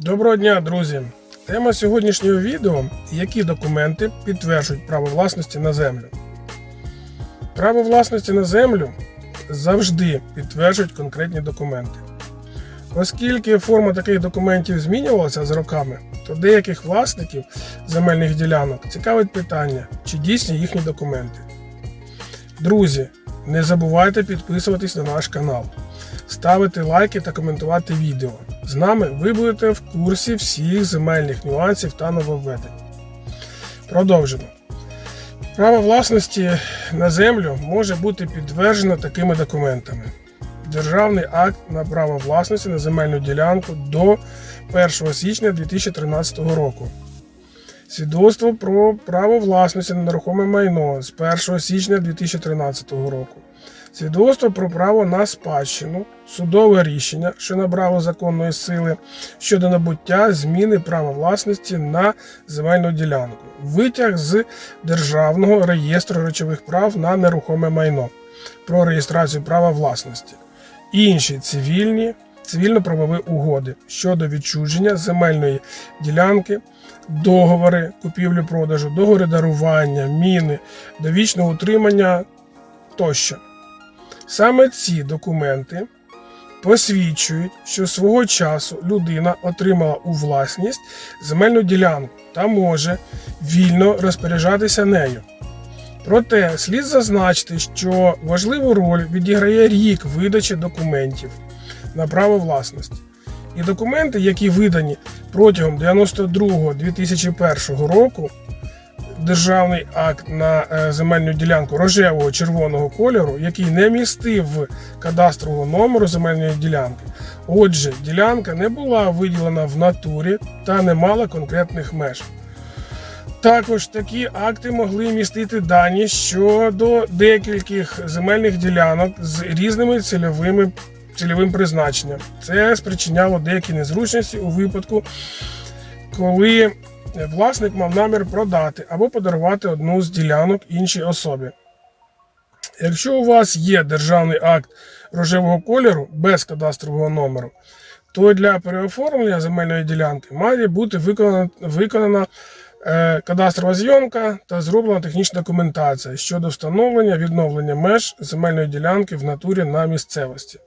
Доброго дня, друзі! Тема сьогоднішнього відео які документи підтверджують право власності на землю. Право власності на землю завжди підтверджують конкретні документи. Оскільки форма таких документів змінювалася з роками, то деяких власників земельних ділянок цікавить питання, чи дійсні їхні документи. Друзі, не забувайте підписуватись на наш канал, ставити лайки та коментувати відео. З нами ви будете в курсі всіх земельних нюансів та нововведень. Продовжимо. Право власності на землю може бути підтверджено такими документами: Державний акт на право власності на земельну ділянку до 1 січня 2013 року. Свідоцтво про право власності на нерухоме майно з 1 січня 2013 року. Свідоцтво про право на спадщину, судове рішення, що набрало законної сили щодо набуття зміни права власності на земельну ділянку, витяг з Державного реєстру речових прав на нерухоме майно про реєстрацію права власності, інші цивільні, цивільно-правові угоди щодо відчуження земельної ділянки, договори купівлі-продажу, договори дарування, міни, довічного утримання тощо. Саме ці документи посвідчують, що свого часу людина отримала у власність земельну ділянку та може вільно розпоряджатися нею. Проте слід зазначити, що важливу роль відіграє рік видачі документів на право власності. І документи, які видані протягом 92-2001 року, державний акт на е, земельну ділянку рожевого червоного кольору, який не містив кадастрового номеру земельної ділянки. Отже, ділянка не була виділена в натурі та не мала конкретних меж. Також такі акти могли містити дані щодо декількох земельних ділянок з різними цільовими цільовим призначенням. Це спричиняло деякі незручності у випадку, коли власник мав намір продати або подарувати одну з ділянок іншій особі. Якщо у вас є державний акт рожевого кольору без кадастрового номеру, то для переоформлення земельної ділянки має бути виконана, виконана е, кадастрова зйомка та зроблена технічна документація щодо встановлення відновлення меж земельної ділянки в натурі на місцевості.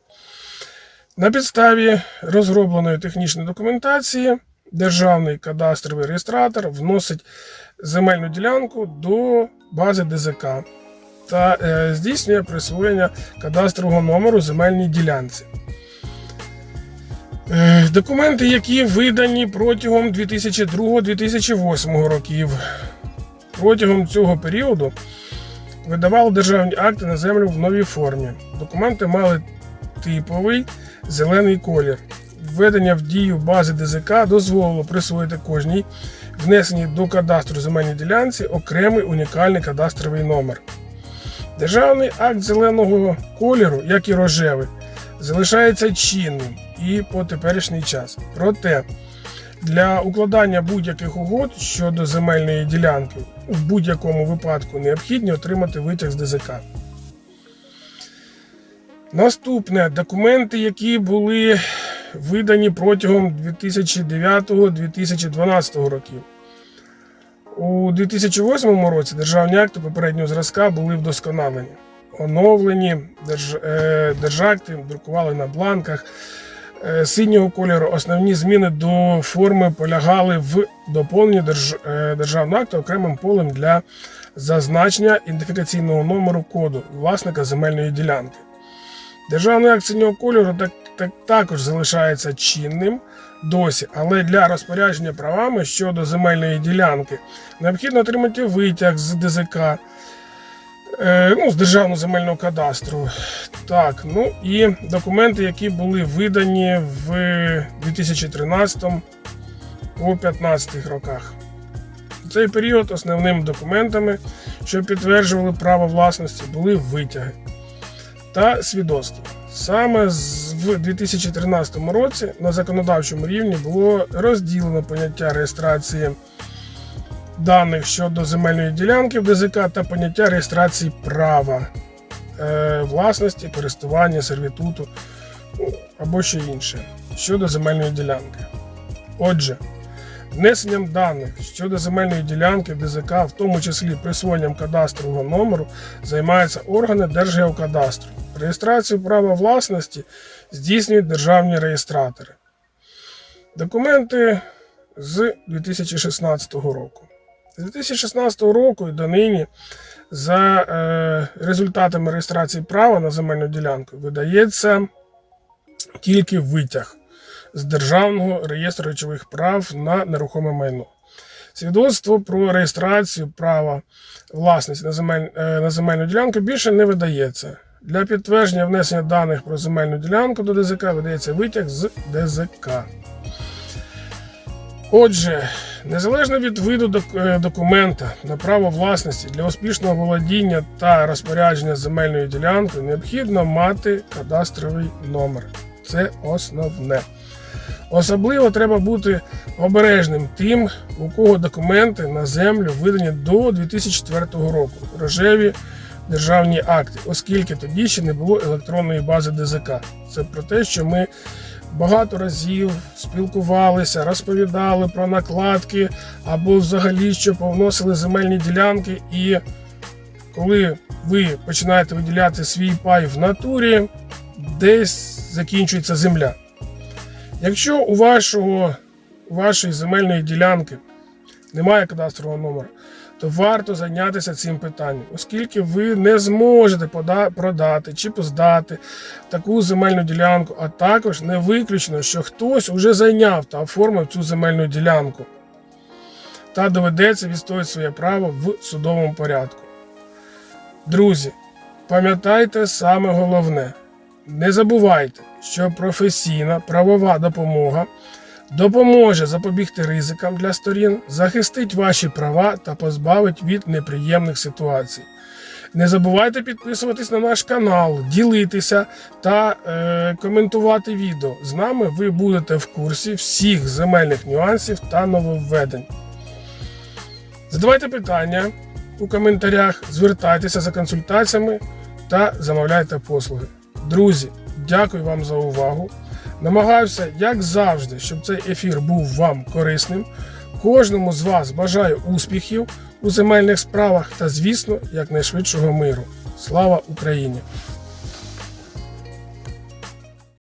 На підставі розробленої технічної документації Державний кадастровий реєстратор вносить земельну ділянку до бази ДЗК та е, здійснює присвоєння кадастрового номеру земельній ділянці. Е, документи, які видані протягом 2002-2008 років. Протягом цього періоду видавали державні акти на землю в новій формі. Документи мали типовий зелений колір. Введення в дію бази ДЗК дозволило присвоїти кожній внесеній до кадастру земельній ділянці окремий унікальний кадастровий номер. Державний акт зеленого кольору, як і рожевий, залишається чинним і по теперішній час. Проте для укладання будь-яких угод щодо земельної ділянки в будь-якому випадку необхідно отримати витяг з ДЗК. Наступне документи, які були видані протягом 2009-2012 років. У 2008 році державні акти попереднього зразка були вдосконалені, оновлені, держ... е, держакти друкували на бланках е, синього кольору. Основні зміни до форми полягали в доповненні держ... е, державного акту окремим полем для зазначення ідентифікаційного номеру коду власника земельної ділянки. Державний акт синього кольору так, так, також залишається чинним досі, але для розпорядження правами щодо земельної ділянки необхідно отримати витяг з ДЗК, е, ну, з Державного земельного кадастру. Так, ну і документи, які були видані в 2013 по 2015 роках. В цей період основними документами, що підтверджували право власності, були витяги та свідоцтво. Саме з- в 2013 році на законодавчому рівні було розділено поняття реєстрації даних щодо земельної ділянки в ДЗК та поняття реєстрації права е, власності, користування, сервітуту ну, або ще інше щодо земельної ділянки. Отже, внесенням даних щодо земельної ділянки в ДЗК, в тому числі присвоєнням кадастрового номеру, займаються органи Держгеокадастру. Реєстрацію права власності здійснюють державні реєстратори. Документи з 2016 року. З 2016 року і донині за е, результатами реєстрації права на земельну ділянку видається тільки витяг з Державного реєстру речових прав на нерухоме майно. Свідоцтво про реєстрацію права власності на, земель, е, на земельну ділянку більше не видається. Для підтвердження внесення даних про земельну ділянку до ДЗК видається витяг з ДЗК. Отже, незалежно від виду е, документа на право власності для успішного володіння та розпорядження земельною ділянкою необхідно мати кадастровий номер. Це основне. Особливо треба бути обережним тим, у кого документи на землю видані до 2004 року, рожеві державні акти, оскільки тоді ще не було електронної бази ДЗК. Це про те, що ми багато разів спілкувалися, розповідали про накладки або взагалі що повносили земельні ділянки. І коли ви починаєте виділяти свій пай в натурі, десь закінчується земля. Якщо у вашого, у вашої земельної ділянки немає кадастрового номера, то варто зайнятися цим питанням, оскільки ви не зможете продати чи поздати таку земельну ділянку, а також не виключно, що хтось уже зайняв та оформив цю земельну ділянку та доведеться відстояти своє право в судовому порядку. Друзі, пам'ятайте саме головне: не забувайте, що професійна правова допомога допоможе запобігти ризикам для сторін, захистить ваші права та позбавить від неприємних ситуацій. Не забувайте підписуватись на наш канал, ділитися та е, коментувати відео. З нами ви будете в курсі всіх земельних нюансів та нововведень. Задавайте питання у коментарях, звертайтеся за консультаціями та замовляйте послуги. Друзі, дякую вам за увагу. Намагаюся, як завжди, щоб цей ефір був вам корисним. Кожному з вас бажаю успіхів у земельних справах та, звісно, якнайшвидшого миру. Слава Україні!